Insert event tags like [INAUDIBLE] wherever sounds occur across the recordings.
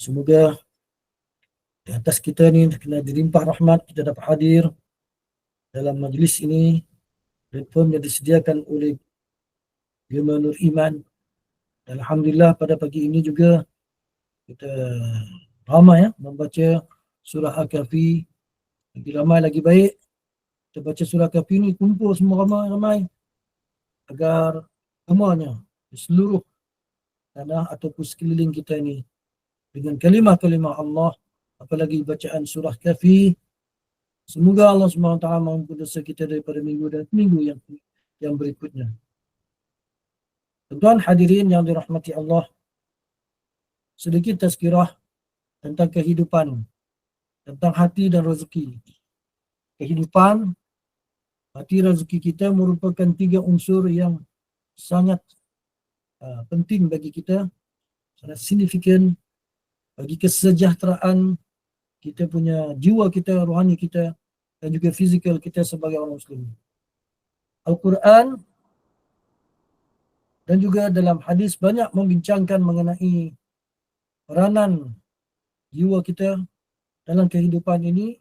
Semoga di atas kita ni kena dilimpah rahmat kita dapat hadir dalam majlis ini platform yang disediakan oleh Gema Nur Iman. Dan Alhamdulillah pada pagi ini juga kita ramai ya membaca surah Al-Kahfi. Lagi ramai lagi baik. Kita baca surah Al-Kahfi ni kumpul semua ramai-ramai agar semuanya di seluruh tanah ataupun sekeliling kita ni dengan kalimah-kalimah Allah apalagi bacaan surah Kahfi Semoga Allah SWT mengampuni dosa kita daripada minggu dan minggu yang yang berikutnya. Tuan hadirin yang dirahmati Allah, sedikit tazkirah tentang kehidupan, tentang hati dan rezeki. Kehidupan, hati rezeki kita merupakan tiga unsur yang sangat uh, penting bagi kita, sangat signifikan bagi kesejahteraan kita punya jiwa kita, rohani kita dan juga fizikal kita sebagai orang muslim. Al-Quran dan juga dalam hadis banyak membincangkan mengenai peranan jiwa kita dalam kehidupan ini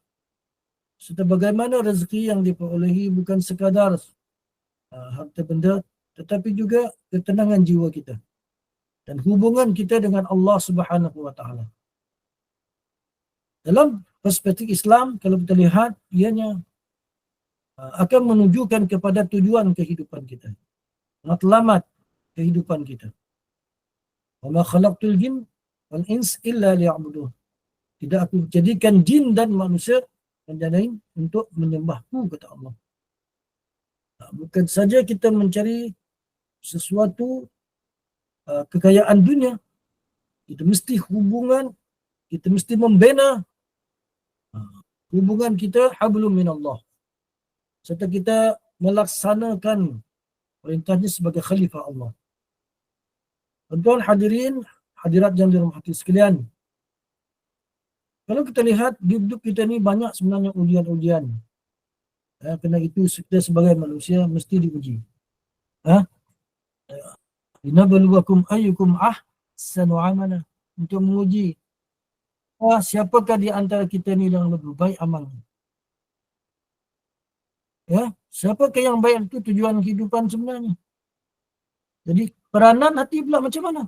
serta bagaimana rezeki yang diperolehi bukan sekadar uh, harta benda tetapi juga ketenangan jiwa kita dan hubungan kita dengan Allah Subhanahu wa taala. Dalam perspektif Islam kalau kita lihat ianya uh, akan menunjukkan kepada tujuan kehidupan kita. Matlamat kehidupan kita. Wa ma khalaqtul jin wal ins illa liya'budun. Tidak aku jadikan jin dan manusia menjadi untuk menyembahku kata Allah. Bukan saja kita mencari sesuatu uh, kekayaan dunia. Kita mesti hubungan, kita mesti membina hubungan kita hablum min Allah. Serta kita melaksanakan perintahnya sebagai khalifah Allah. Tuan hadirin, hadirat yang dirahmati sekalian. Kalau kita lihat di hidup kita ni banyak sebenarnya ujian-ujian. Ya, kerana itu kita sebagai manusia mesti diuji. Ha? Inabluwakum ayyukum ahsanu amala untuk menguji Ah, siapakah di antara kita ni yang lebih baik amalnya? Ya, siapakah yang baik itu tujuan kehidupan sebenarnya? Jadi peranan hati pula macam mana?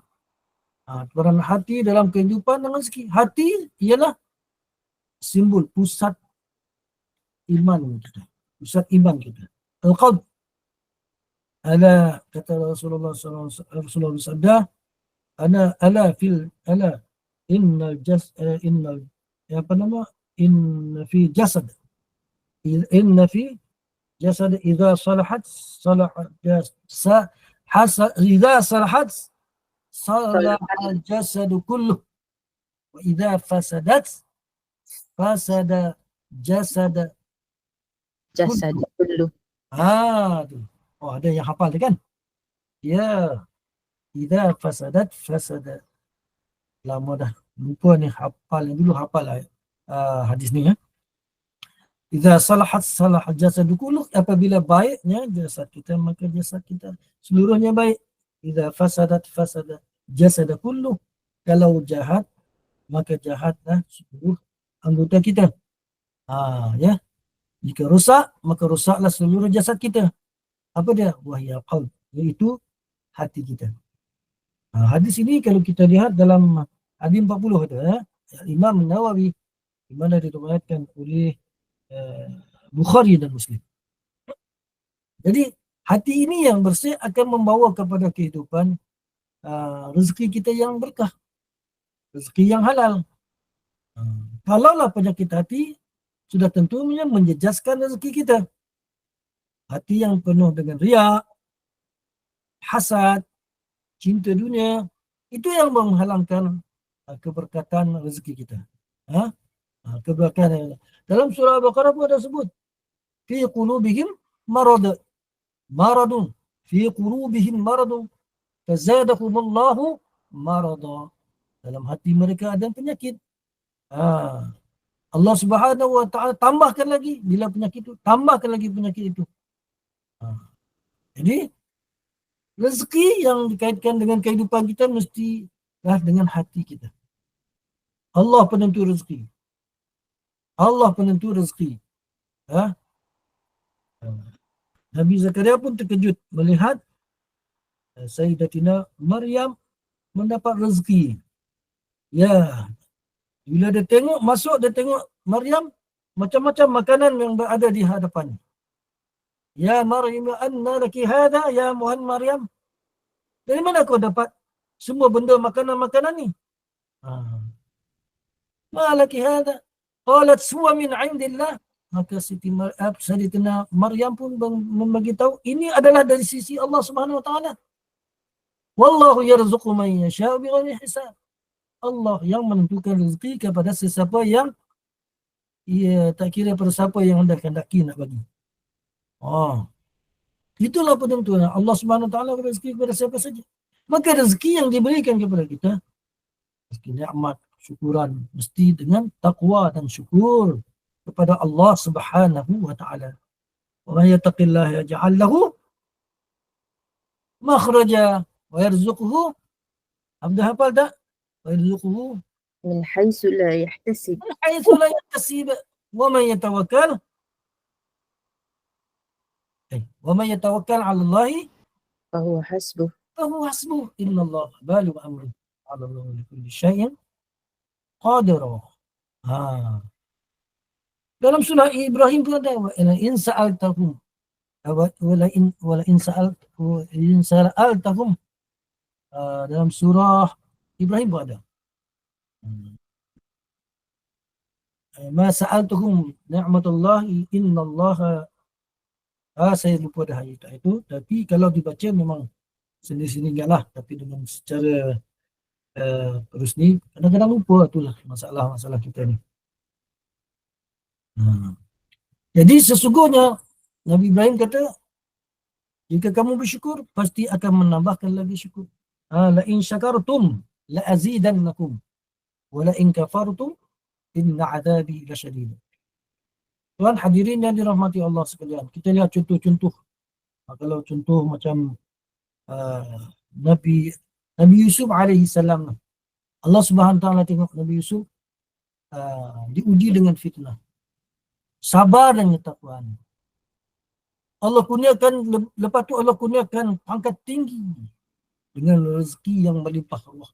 Ha, peranan hati dalam kehidupan dengan rezeki. Hati ialah simbol pusat iman kita. Pusat iman kita. Al-Qalb. ألا قتل رسول الله صلى الله عليه وسلم صدق أنا ألا في ألا إن الجس آه، إن يا بنما إن في جسد. إن في جسد إذا صلحت صلح جس حس إذا صلحت صلح الجسد كله. وإذا فسدت فسد جسد جسد كله. هذا. Oh ada yang hafal tu kan ya idza fasadat fasada lama dah lupa ni hafal yang dulu hafal uh, hadis ni ya. Idza salahat salahat jasad kullu apabila baiknya jasad kita maka jasad kita seluruhnya baik. Idza fasadat fasada jasad kullu kalau jahat maka jahatlah seluruh anggota kita. Ha ya. Jika rosak maka rosaklah seluruh jasad kita. Apa dia? Wahya qalb iaitu hati kita. Ha, hadis ini kalau kita lihat dalam hadis 40 tu ya. Imam Nawawi di mana diriwayatkan oleh uh, Bukhari dan Muslim. Jadi hati ini yang bersih akan membawa kepada kehidupan uh, rezeki kita yang berkah. Rezeki yang halal. Uh, kalaulah penyakit hati sudah tentunya menjejaskan rezeki kita. Hati yang penuh dengan riak, hasad, cinta dunia, itu yang menghalangkan uh, keberkatan rezeki kita. Ha? Uh, keberkatan. Dalam surah Al-Baqarah pun ada sebut. Fi qulubihim marad. Maradun. Fi qulubihim maradun. Fazadahumullahu marada. Dalam hati mereka ada penyakit. Ha. Allah Subhanahu wa taala tambahkan lagi bila penyakit itu, tambahkan lagi penyakit itu. Ha. Jadi rezeki yang dikaitkan dengan kehidupan kita mestilah dengan hati kita. Allah penentu rezeki. Allah penentu rezeki. Ha? Nabi Zakaria pun terkejut melihat eh, Sayyidatina Maryam mendapat rezeki. Ya. Bila dia tengok, masuk dia tengok Maryam, macam-macam makanan yang berada di hadapan. Ya Maryam, anna laki hada, ya Muhammad Maryam. Dari mana kau dapat semua benda makanan-makanan ni? Ha. Ma laki hada? Qalat suwa min indillah. Maka Siti Mar uh, Sayyidatina Maryam pun membagi tahu ini adalah dari sisi Allah Subhanahu wa taala. Wallahu yarzuqu man yasha'u bighairi hisab. Allah yang menentukan rezeki kepada sesiapa yang ia tak kira pada siapa yang anda kehendaki nak bagi. Oh. Itulah penentuan Allah Subhanahu Wa Taala rezeki kepada siapa saja. Maka rezeki yang diberikan kepada kita rezeki nikmat, syukuran mesti dengan takwa dan syukur kepada Allah Subhanahu Wa Taala. Wa may yattaqillaha yaj'al lahu makhraja wa yarzuquhu. Abdul hafal tak? Wa yarzuquhu min haitsu la yahtasib. Min haitsu la yahtasib wa man yatawakkal أي، ومن يتوكل على الله فهو حسبه فهو حسبه إن الله بالغ أمره على الله لكل شيء قادر ha. dalam surah Ibrahim pun ada wala in sa'altahum wala in wala in sa'al in sa'altahum uh, dalam surah Ibrahim pun ada Hmm. Ma sa'altuhum ni'matullahi innallaha Ah, saya lupa dah ayat itu. Tapi kalau dibaca memang sendiri-sendiri lah. Tapi dengan secara uh, terus ni, kadang-kadang lupa itulah masalah-masalah kita ni. Hmm. Jadi sesungguhnya Nabi Ibrahim kata, jika kamu bersyukur, pasti akan menambahkan lagi syukur. Ha, la in syakartum la azidannakum wala in kafartum inna adabi lasyadid. Tuan hadirin yang dirahmati Allah sekalian. Kita lihat contoh-contoh. Ha, kalau contoh macam uh, Nabi Nabi Yusuf alaihi salam. Allah Subhanahu taala tengok Nabi Yusuf uh, diuji dengan fitnah. Sabar dan ketakwaan. Allah kurniakan lepas tu Allah kurniakan pangkat tinggi dengan rezeki yang melimpah Allah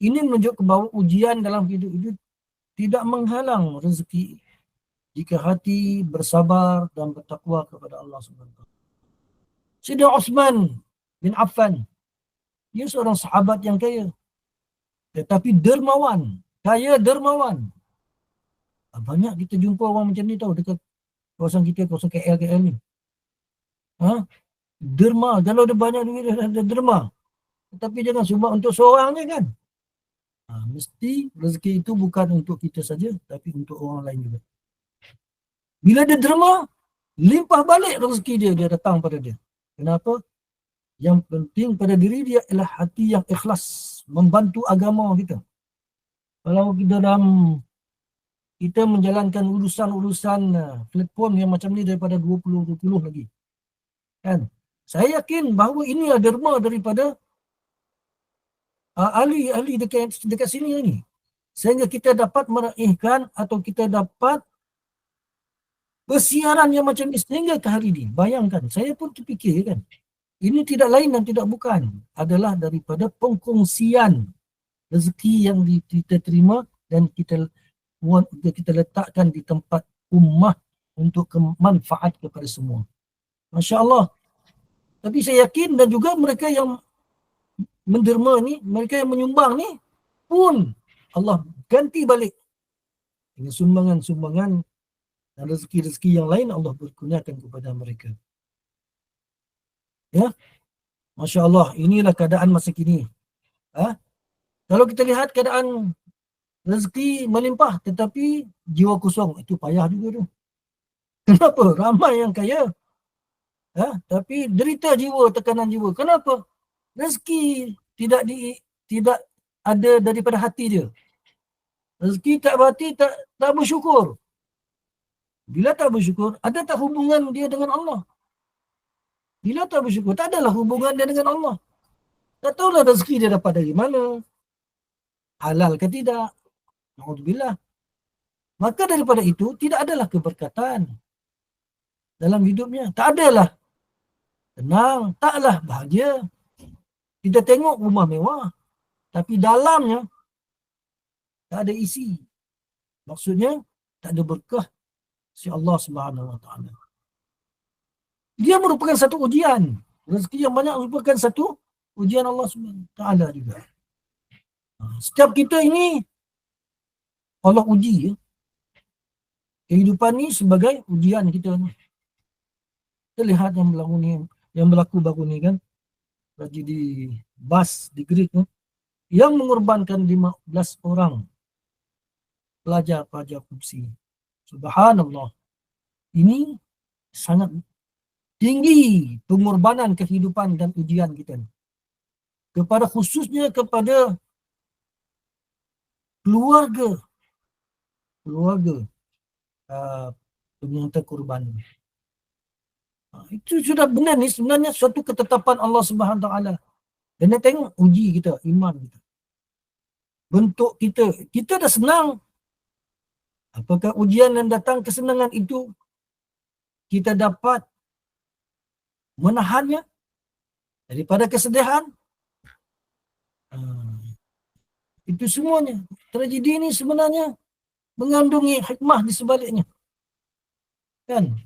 ini menunjukkan bahawa ujian dalam hidup itu tidak menghalang rezeki jika hati bersabar dan bertakwa kepada Allah Subhanahu Sayyidina Osman bin Affan dia seorang sahabat yang kaya. Tetapi dermawan kaya dermawan. Banyak kita jumpa orang macam ni tahu dekat kawasan kita kawasan KL KL ni. Ha? Derma kalau ada banyak duit ada derma. Tetapi jangan cuma untuk seorang je kan. Ha, mesti rezeki itu bukan untuk kita saja tapi untuk orang lain juga. Bila dia derma, limpah balik rezeki dia, dia datang pada dia. Kenapa? Yang penting pada diri dia ialah hati yang ikhlas membantu agama kita. Kalau kita dalam kita menjalankan urusan-urusan uh, platform yang macam ni daripada 20-20 lagi. Kan? Saya yakin bahawa ini adalah derma daripada uh, ahli-ahli dekat dekat sini ni sehingga kita dapat meraihkan atau kita dapat persiaran yang macam ni sehingga ke hari ini bayangkan saya pun terfikir kan ini tidak lain dan tidak bukan adalah daripada pengkongsian rezeki yang kita terima dan kita muat kita letakkan di tempat ummah untuk kemanfaat kepada semua. Masya Allah. Tapi saya yakin dan juga mereka yang menderma ni, mereka yang menyumbang ni pun Allah ganti balik dengan sumbangan-sumbangan dan rezeki-rezeki yang lain Allah berkurniakan kepada mereka. Ya. Masya Allah, inilah keadaan masa kini. Ha? Kalau kita lihat keadaan rezeki melimpah tetapi jiwa kosong, itu payah juga tu. [LAUGHS] Kenapa? Ramai yang kaya. Ha? Tapi derita jiwa, tekanan jiwa. Kenapa? Rezeki tidak di tidak ada daripada hati dia. Rezeki tak berhati, tak, tak bersyukur. Bila tak bersyukur, ada tak hubungan dia dengan Allah? Bila tak bersyukur, tak adalah hubungan dia dengan Allah. Tak tahulah rezeki dia dapat dari mana. Halal ke tidak. Alhamdulillah. Maka daripada itu, tidak adalah keberkatan dalam hidupnya. Tak adalah tenang, taklah bahagia. Kita tengok rumah mewah, tapi dalamnya tak ada isi. Maksudnya, tak ada berkah si Allah Subhanahu Wa Taala dia merupakan satu ujian. Rezeki yang banyak merupakan satu ujian Allah SWT juga. Ha, setiap kita ini Allah uji ya. Kehidupan ni sebagai ujian kita ni. Kita lihat yang berlaku ni, yang berlaku baru ni kan. Lagi di bas di Greek ni. Yang mengorbankan 15 orang pelajar-pelajar kursi. Subhanallah. Ini sangat tinggi pengorbanan kehidupan dan ujian kita. Kepada khususnya kepada keluarga keluarga uh, penyerta korban ini. Uh, itu sudah benar ni sebenarnya suatu ketetapan Allah Subhanahu taala. Dan nak tengok uji kita, iman kita. Bentuk kita, kita dah senang. Apakah ujian yang datang kesenangan itu kita dapat menahannya daripada kesedihan. Hmm. Itu semuanya. Tragedi ini sebenarnya mengandungi hikmah di sebaliknya. Kan?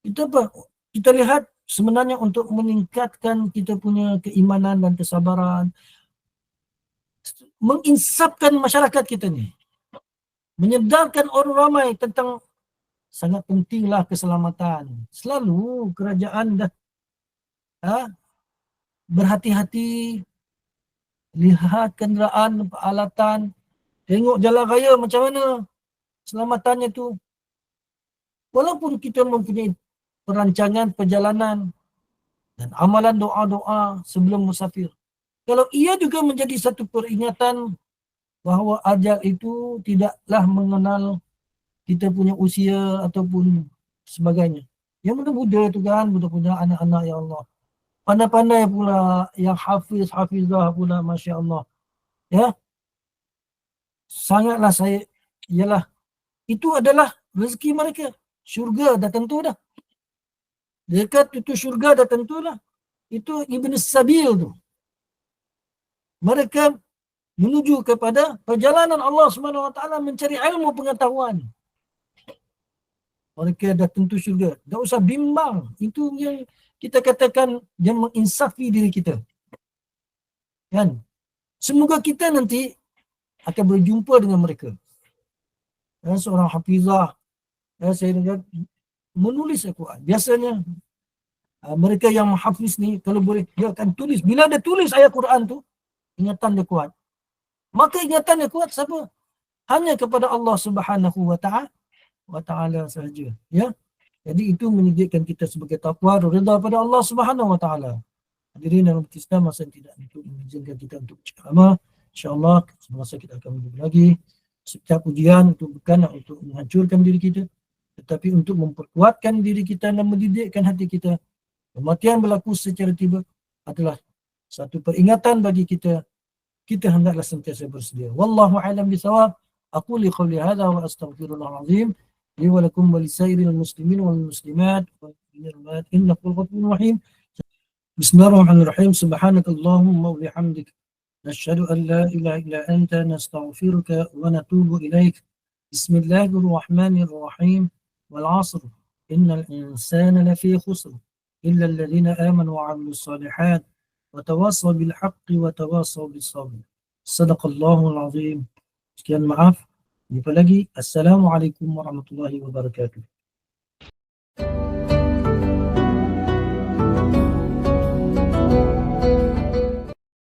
Itu apa? Kita lihat sebenarnya untuk meningkatkan kita punya keimanan dan kesabaran. Menginsapkan masyarakat kita ni. Menyedarkan orang ramai tentang sangat pentinglah keselamatan. Selalu kerajaan dah ha? berhati-hati lihat kenderaan peralatan tengok jalan raya macam mana selamatannya tu walaupun kita mempunyai perancangan perjalanan dan amalan doa-doa sebelum musafir kalau ia juga menjadi satu peringatan bahawa ajal itu tidaklah mengenal kita punya usia ataupun sebagainya. Yang muda-muda tu kan muda-muda anak-anak ya Allah. Pandai-pandai pula yang hafiz hafizah pula masya-Allah ya? Sangatlah saya ialah itu adalah rezeki mereka. Syurga dah tentu dah. Dekat itu syurga dah tentulah itu ibn sabil tu. Mereka menuju kepada perjalanan Allah Subhanahu Wa Taala mencari ilmu pengetahuan mereka dah tentu syurga tak usah bimbang itu yang kita katakan dia menginsafi diri kita. Kan? Semoga kita nanti akan berjumpa dengan mereka. Ya, seorang hafizah, ya, saya dengar menulis Al-Quran. Biasanya uh, mereka yang hafiz ni kalau boleh dia akan tulis. Bila dia tulis ayat Quran tu, ingatan dia kuat. Maka ingatan dia kuat siapa? Hanya kepada Allah Subhanahu wa taala wa taala sahaja. Ya. Jadi itu menyediakan kita sebagai takwa rida pada Allah Subhanahu Wa Taala. Hadirin dalam Islam masa tidak untuk mengizinkan kita untuk ceramah. InsyaAllah semasa kita akan berjumpa lagi. Setiap ujian itu bukan untuk menghancurkan diri kita. Tetapi untuk memperkuatkan diri kita dan mendidikkan hati kita. Kematian berlaku secara tiba adalah satu peringatan bagi kita. kita hendaklah سنتيسي برسلية والله أعلم بثواب. أقول قولي هذا وأستغفر الله العظيم لي ولكم ولسائر المسلمين والمسلمات. والمؤمنات إنك غفور رحيم. بسم الله الرحمن الرحيم. سبحانك اللهم وبحمدك. نشهد أن لا إله إلا أنت. نستغفرك ونتوب إليك. بسم الله الرحمن الرحيم. والعصر. إن الإنسان لفي خسر. إلا الذين آمنوا وعملوا الصالحات. وتواصوا بالحق وتواصوا بالصبر. صدق الله العظيم. كان معاف. السلام عليكم ورحمة الله وبركاته.